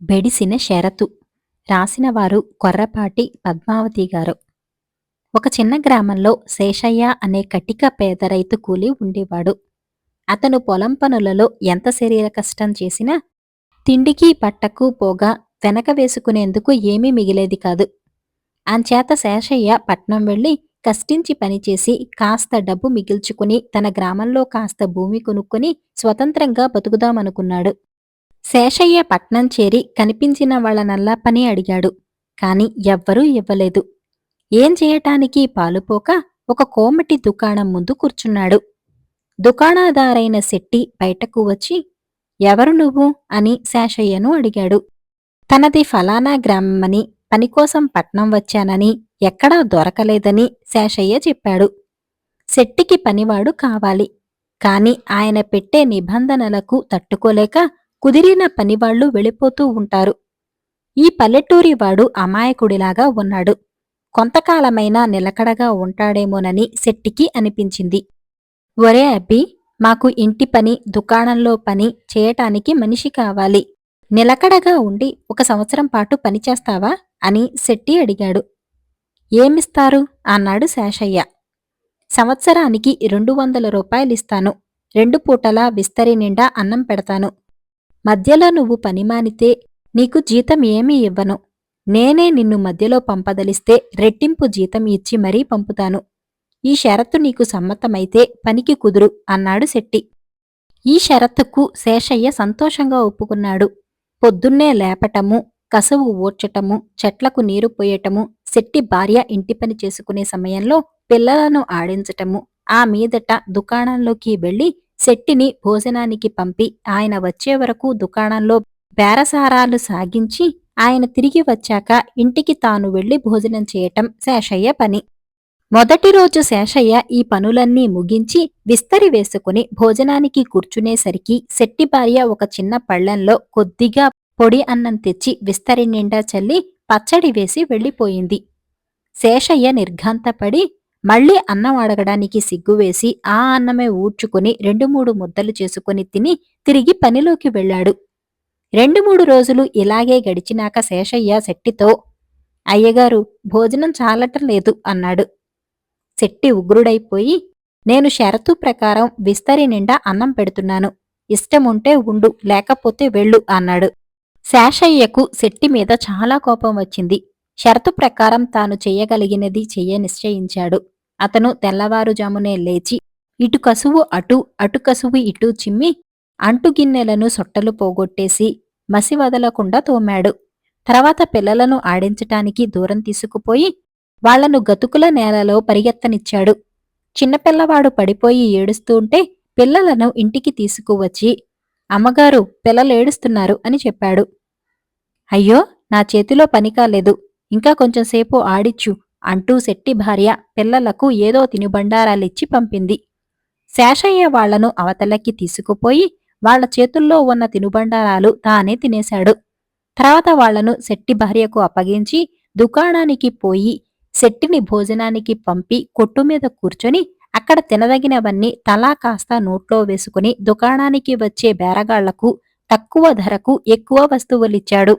బెడిసిన షరతు. రాసినవారు కొర్రపాటి పద్మావతి గారు. ఒక చిన్న గ్రామంలో శేషయ్య అనే కటిక పేద రైతు కూలి ఉండేవాడు. అతను పొలం పనులలో ఎంత శరీర కష్టం చేసినా తిండికి పట్టకు పోగా వెనక వేసుకునేందుకు ఏమీ మిగిలేది కాదు. అంచేత శేషయ్య పట్నం వెళ్ళి కష్టించి పనిచేసి కాస్త డబ్బు మిగిల్చుకుని తన గ్రామంలో కాస్త భూమి కొనుక్కొని స్వతంత్రంగా బతుకుదామనుకున్నాడు. శేషయ్య పట్నం చేరి కనిపించిన వాళ్ళనల్లా పని అడిగాడు. కాని ఎవ్వరూ ఇవ్వలేదు. ఏం చేయటానికి పాలుపోక ఒక కోమటి దుకాణం ముందు కూర్చున్నాడు. దుకాణదారైన శెట్టి బయటకు వచ్చి ఎవరు నువ్వు? అని శేషయ్యను అడిగాడు. తనది ఫలానా గ్రామమని పనికోసం పట్నం వచ్చానని ఎక్కడా దొరకలేదని శేషయ్య చెప్పాడు. శెట్టికి పనివాడు కావాలి. కాని ఆయన పెట్టే నిబంధనలకు తట్టుకోలేక కుదిరిన పనివాళ్ళు వెళ్ళిపోతూ ఉంటారు. ఈ పల్లెటూరివాడు అమాయకుడిలాగా ఉన్నాడు. కొంతకాలమైనా నిలకడగా ఉంటాడేమోనని శెట్టికి అనిపించింది. ఒరే అబ్బి మాకు ఇంటి పని దుకాణంలో పని చేయటానికి మనిషి కావాలి. నిలకడగా ఉండి ఒక సంవత్సరం పాటు పనిచేస్తావా అని శెట్టి అడిగాడు. ఏమిస్తారు? అన్నాడు శేషయ్య. సంవత్సరానికి రెండు వందల రూపాయలిస్తాను. రెండు పూటలా విస్తరి నిండా అన్నం పెడతాను. మధ్యలో నువ్వు పనిమానితే నీకు జీతం ఏమీ ఇవ్వను. నేనే నిన్ను మధ్యలో పంపదలిస్తే రెట్టింపు జీతం ఇచ్చి మరీ పంపుతాను. ఈ షరతు నీకు సమ్మతమైతే పనికి కుదురు అన్నాడు శెట్టి. ఈ షరతుకు శేషయ్య సంతోషంగా ఒప్పుకున్నాడు. పొద్దున్నే లేపటము కసువు ఓడ్చటము చెట్లకు నీరు పోయటము శెట్టి భార్య ఇంటి పని చేసుకునే సమయంలో పిల్లలను ఆడించటము ఆ మీదట దుకాణంలోకి వెళ్ళి శెట్టిని భోజనానికి పంపి ఆయన వచ్చే వరకు దుకాణంలో బేరసారాలు సాగించి ఆయన తిరిగి వచ్చాక ఇంటికి తాను వెళ్ళి భోజనం చేయటం శేషయ్య పని. మొదటి రోజు శేషయ్య ఈ పనులన్నీ ముగించి విస్తరి వేసుకుని భోజనానికి కూర్చునేసరికి శెట్టి భార్య ఒక చిన్న పళ్ళెంలో కొద్దిగా పొడి అన్నం తెచ్చి విస్తరి నిండా చల్లి పచ్చడి వేసి వెళ్ళిపోయింది. శేషయ్య నిర్ఘాంతపడి మళ్ళీ అన్నం అడగడానికి సిగ్గువేసి ఆ అన్నమే ఊడ్చుకుని రెండు మూడు ముద్దలు చేసుకుని తిని తిరిగి పనిలోకి వెళ్ళాడు. రెండు మూడు రోజులు ఇలాగే గడిచినాక శేషయ్య శెట్టితో అయ్యగారు భోజనం చాలటం లేదు అన్నాడు. శెట్టి ఉగ్రుడైపోయి నేను షరతు ప్రకారం విస్తరి నిండా అన్నం పెడుతున్నాను. ఇష్టముంటే ఉండు లేకపోతే వెళ్ళు అన్నాడు. శేషయ్యకు శెట్టి మీద చాలా కోపం వచ్చింది. షరతు ప్రకారం తాను చెయ్యగలిగినది చెయ్య నిశ్చయించాడు. అతను తెల్లవారుజామునే లేచి ఇటు కసువు అటు అటు కసువు ఇటు చిమ్మి అంటుగిన్నెలను సొట్టలు పోగొట్టేసి మసి వదలకుండా తోమాడు. తర్వాత పిల్లలను ఆడించటానికి దూరం తీసుకుపోయి వాళ్ళను గతుకుల నేలలో పరిగెత్తనిచ్చాడు. చిన్నపిల్లవాడు పడిపోయి ఏడుస్తూ ఉంటే పిల్లలను ఇంటికి తీసుకువచ్చి అమ్మగారు పిల్లలు ఏడుస్తున్నారు అని చెప్పాడు. అయ్యో నా చేతిలో పని కాలేదు ఇంకా కొంచెంసేపు ఆడిచ్చు అంటూ శెట్టి భార్య పిల్లలకు ఏదో తినుబండారాలిచ్చి పంపింది. శేషయ్య వాళ్ళను అవతలకి తీసుకుపోయి వాళ్ళ చేతుల్లో ఉన్న తినుబండారాలు తానే తినేశాడు. తర్వాత వాళ్ళను శెట్టి భార్యకు అప్పగించి దుకాణానికి పోయి శెట్టిని భోజనానికి పంపి కొట్టు మీద కూర్చొని అక్కడ తినదగినవన్నీ తలా కాస్త నోట్లో వేసుకుని దుకాణానికి వచ్చే బేరగాళ్ళకు తక్కువ ధరకు ఎక్కువ వస్తువులిచ్చాడు.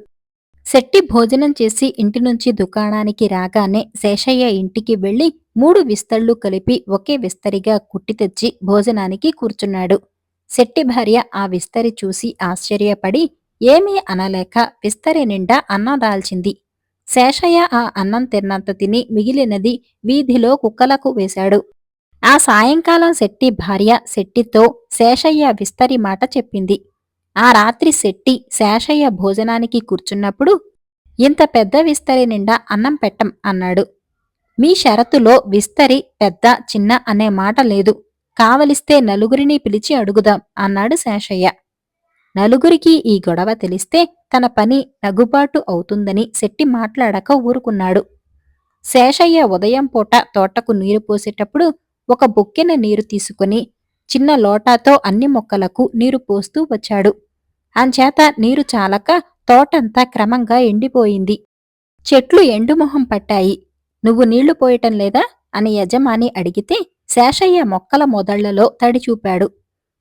శెట్టి భోజనం చేసి ఇంటి నుంచి దుకాణానికి రాగానే శేషయ్య ఇంటికి వెళ్ళి మూడు విస్తళ్ళు కలిపి ఒకే విస్తరిగా కుట్టి తెచ్చి భోజనానికి కూర్చున్నాడు. శెట్టి భార్య ఆ విస్తరి చూసి ఆశ్చర్యపడి ఏమీ అనలేక విస్తరి నిండా అన్నం దాల్చింది. శేషయ్య ఆ అన్నం తిన్నంత తిని మిగిలినది వీధిలో కుక్కలకు వేశాడు. ఆ సాయంకాలం శెట్టి భార్య శెట్టితో శేషయ్య విస్తరి మాట చెప్పింది. ఆ రాత్రి శెట్టి శేషయ్య భోజనానికి కూర్చున్నప్పుడు ఇంత పెద్ద విస్తరి నిండా అన్నం పెట్టం అన్నాడు. మీ షరతులో విస్తరి పెద్ద చిన్న అనే మాట లేదు. కావలిస్తే నలుగురిని పిలిచి అడుగుదాం అన్నాడు శేషయ్య. నలుగురికి ఈ గొడవ తెలిస్తే తన పని నగుబాటు అవుతుందని శెట్టి మాట్లాడక ఊరుకున్నాడు. శేషయ్య ఉదయం పూట తోటకు నీరు పోసేటప్పుడు ఒక బొక్కెన నీరు తీసుకుని చిన్న లోటాతో అన్ని మొక్కలకు నీరు పోస్తూ వచ్చాడు. అంచేత నీరు చాలక తోటంతా క్రమంగా ఎండిపోయింది. చెట్లు ఎండుమొహం పట్టాయి. నువ్వు నీళ్ళు పోయటం లేదా? అని యజమాని అడిగితే శేషయ్య మొక్కల మొదళ్ళలో తడి చూపాడు.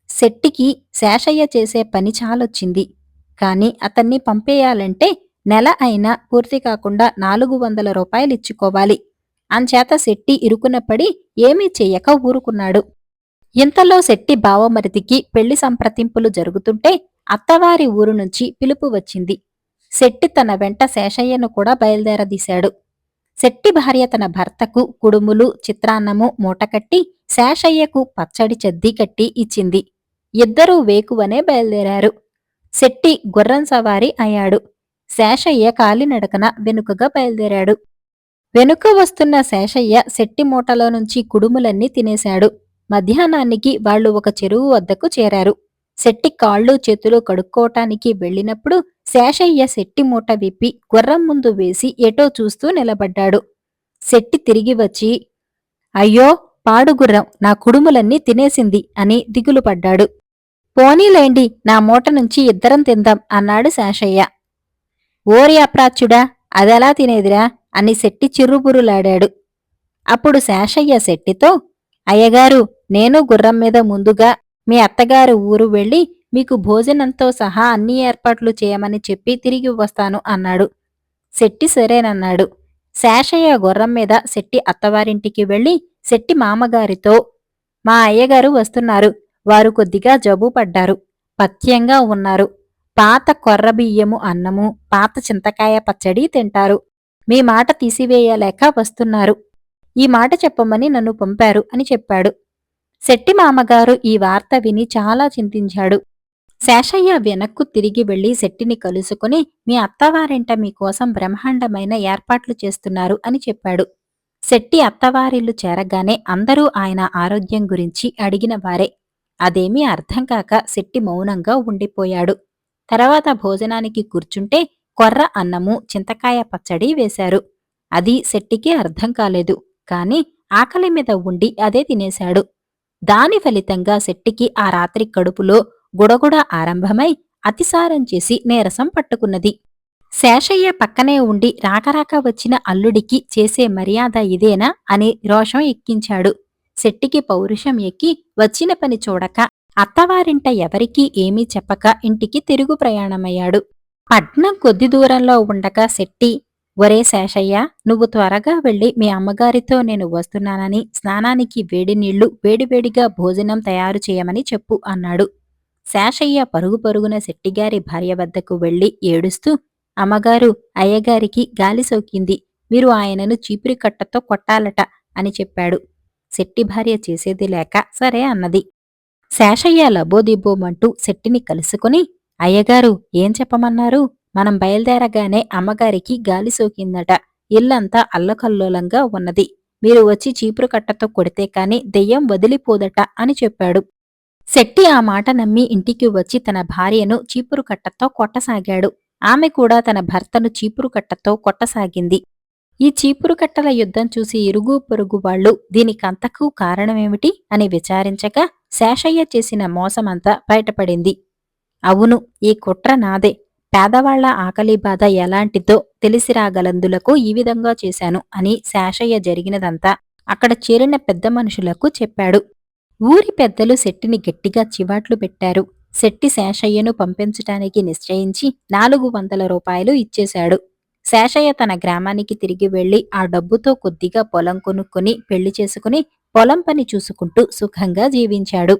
శెట్టికి శేషయ్య చేసే పని చాలొచ్చింది. కాని అతన్ని పంపేయాలంటే నెల అయినా పూర్తి కాకుండా నాలుగు వందల రూపాయలిచ్చుకోవాలి. అంచేత శెట్టి ఇరుకున పడి ఏమీ చెయ్యక ఊరుకున్నాడు. ఇంతలో శెట్టి బావమరిదికి పెళ్ళి సంప్రదింపులు జరుగుతుంటే అత్తవారి ఊరు నుంచి పిలుపు వచ్చింది. శెట్టి తన వెంట శేషయ్యను కూడా బయలుదేరదీశాడు. శెట్టి భార్య తన భర్తకు కుడుములు చిత్రాన్నము మూటకట్టి శేషయ్యకు పచ్చడి చద్ది కట్టి ఇచ్చింది. ఇద్దరూ వేకువనే బయలుదేరారు. శెట్టి గుర్రం సవారి అయ్యాడు. శేషయ్య కాలినడకన వెనుకగా బయలుదేరాడు. వెనుక వస్తున్న శేషయ్య శెట్టి మూటలో నుంచి కుడుములన్నీ తినేశాడు. మధ్యాహ్నానికి వాళ్ళు ఒక చెరువు వద్దకు చేరారు. శెట్టి కాళ్ళు చేతులు కడుక్కోటానికి వెళ్ళినప్పుడు శేషయ్య శెట్టి మూట విప్పి గుర్రం ముందు వేసి ఎటో చూస్తూ నిలబడ్డాడు. శెట్టి తిరిగి వచ్చి అయ్యో పాడుగుర్రం నా కుడుములన్నీ తినేసింది అని దిగులు పడ్డాడు. పోనీలేండి నా మూట నుంచి ఇద్దరం తిందాం అన్నాడు శేషయ్య. ఓరి అప్రాచ్యుడా అదెలా తినేదిరా అని శెట్టి చిర్రుబురులాడాడు అప్పుడు శేషయ్య శెట్టితో అయ్యగారు నేను గుర్రం మీద ముందుగా మీ అత్తగారు ఊరు వెళ్ళి మీకు భోజనంతో సహా అన్ని ఏర్పాట్లు చేయమని చెప్పి తిరిగి వస్తాను అన్నాడు. శెట్టి సరేనన్నాడు. శేషయ్య గుర్రం మీద శెట్టి అత్తవారింటికి వెళ్ళి శెట్టి మామగారితో మా అయ్యగారు వస్తున్నారు. వారు కొద్దిగా జబ్బు పడ్డారు. పథ్యంగా ఉన్నారు. పాత కొర్ర బియ్యము అన్నము పాత చింతకాయ పచ్చడి తింటారు. మీ మాట తీసివేయలేక వస్తున్నారు. ఈ మాట చెప్పమని నన్ను పంపారు అని చెప్పాడు. శెట్టి మామగారు ఈ వార్త విని చాలా చింతించాడు. శేషయ్య వెనక్కు తిరిగి వెళ్ళి శెట్టిని కలుసుకుని మీ అత్తవారింట మీకోసం బ్రహ్మాండమైన ఏర్పాట్లు చేస్తున్నారు అని చెప్పాడు. శెట్టి అత్తవారిల్లు చేరగానే అందరూ ఆయన ఆరోగ్యం గురించి అడిగిన వారే. అదేమీ అర్థం కాక శెట్టి మౌనంగా ఉండిపోయాడు. తర్వాత భోజనానికి కూర్చుంటే కొర్ర అన్నము చింతకాయ పచ్చడి వేశారు. అది శెట్టికి అర్థం కాలేదు. కాని ఆకలి మీద ఉండి అదే తినేశాడు. దాని ఫలితంగా శెట్టికి ఆ రాత్రి కడుపులో గుడగుడ ఆరంభమై అతిసారం చేసి నీరసం పట్టుకున్నది. శేషయ్య పక్కనే ఉండి రాకరాక వచ్చిన అల్లుడికి చేసే మర్యాద ఇదేనా అని రోషం ఎక్కించాడు. శెట్టికి పౌరుషం ఎక్కి వచ్చిన పని చూడక అత్తవారింట ఎవరికీ ఏమీ చెప్పక ఇంటికి తిరుగు ప్రయాణమయ్యాడు. పట్నం కొద్ది దూరంలో ఉండగా శెట్టి ఒరే శేషయ్య నువ్వు త్వరగా వెళ్ళి మీ అమ్మగారితో నేను వస్తున్నానని స్నానానికి వేడి నీళ్ళు వేడివేడిగా భోజనం తయారు చేయమని చెప్పు అన్నాడు. శేషయ్య పరుగు పరుగున శెట్టిగారి భార్య వద్దకు వెళ్ళి ఏడుస్తూ అమ్మగారు అయ్యగారికి గాలి సోకింది మీరు ఆయనను చీపురి కట్టతో కొట్టాలట అని చెప్పాడు. శెట్టి భార్య చేసేది లేక సరే అన్నది. శేషయ్య లబోదిబ్బోమంటూ శెట్టిని కలుసుకుని అయ్యగారు ఏం చెప్పమన్నారు? మనం బయలుదేరగానే అమ్మగారికి గాలి సోకిందట. ఇల్లంతా అల్లకల్లోలంగా ఉన్నది. మీరు వచ్చి చీపురు కట్టతో కొడితే కాని దెయ్యం వదిలిపోదట అని చెప్పాడు. శెట్టి ఆ మాట నమ్మి ఇంటికి వచ్చి తన భార్యను చీపురు కట్టతో కొట్టసాగాడు. ఆమె కూడా తన భర్తను చీపురు కట్టతో కొట్టసాగింది. ఈ చీపురు కట్టల యుద్ధం చూసి ఇరుగు పొరుగు వాళ్ళు దీనికంతకు కారణమేమిటి? అని విచారించగా శేషయ్య చేసిన మోసమంతా బయటపడింది. అవును ఈ కుట్ర నాదే. పేదవాళ్ళ ఆకలి బాధ ఎలాంటిదో తెలిసి రాగలందులకు ఈ విధంగా చేశాను అని శాషయ్య జరిగినదంతా అక్కడ చేరిన పెద్ద మనుషులకు చెప్పాడు. ఊరి పెద్దలు శెట్టిని గట్టిగా చివాట్లు పెట్టారు. శెట్టి శేషయ్యను పంపించటానికి నిశ్చయించి నాలుగు వందల రూపాయలు ఇచ్చేశాడు. శేషయ్య తన గ్రామానికి తిరిగి వెళ్ళి ఆ డబ్బుతో కొద్దిగా పొలం కొనుక్కొని పెళ్ళి చేసుకుని పొలం పని చూసుకుంటూ సుఖంగా జీవించాడు.